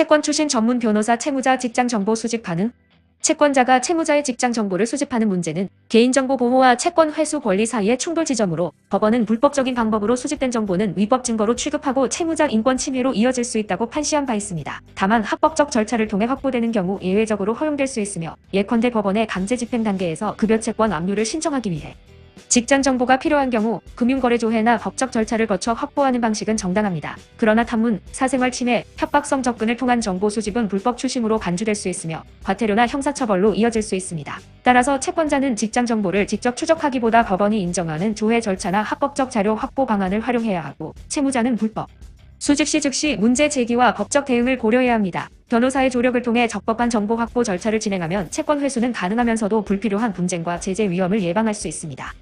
채권 출신 전문 변호사 채무자 직장 정보 수집 가능? 채권자가 채무자의 직장 정보를 수집하는 문제는 개인정보 보호와 채권 회수 권리 사이의 충돌 지점으로 법원은 불법적인 방법으로 수집된 정보는 위법 증거로 취급하고 채무자 인권 침해로 이어질 수 있다고 판시한 바 있습니다. 다만 합법적 절차를 통해 확보되는 경우 예외적으로 허용될 수 있으며 예컨대 법원의 강제 집행 단계에서 급여 채권 압류를 신청하기 위해 직장 정보가 필요한 경우 금융거래조회나 법적 절차를 거쳐 확보하는 방식은 정당합니다. 그러나 탐문, 사생활 침해, 협박성 접근을 통한 정보 수집은 불법 추심으로 간주될 수 있으며 과태료나 형사처벌로 이어질 수 있습니다. 따라서 채권자는 직장 정보를 직접 추적하기보다 법원이 인정하는 조회 절차나 합법적 자료 확보 방안을 활용해야 하고 채무자는 불법 수집 시 즉시 문제 제기와 법적 대응을 고려해야 합니다. 변호사의 조력을 통해 적법한 정보 확보 절차를 진행하면 채권 회수는 가능하면서도 불필요한 분쟁과 제재 위험을 예방할 수 있습니다.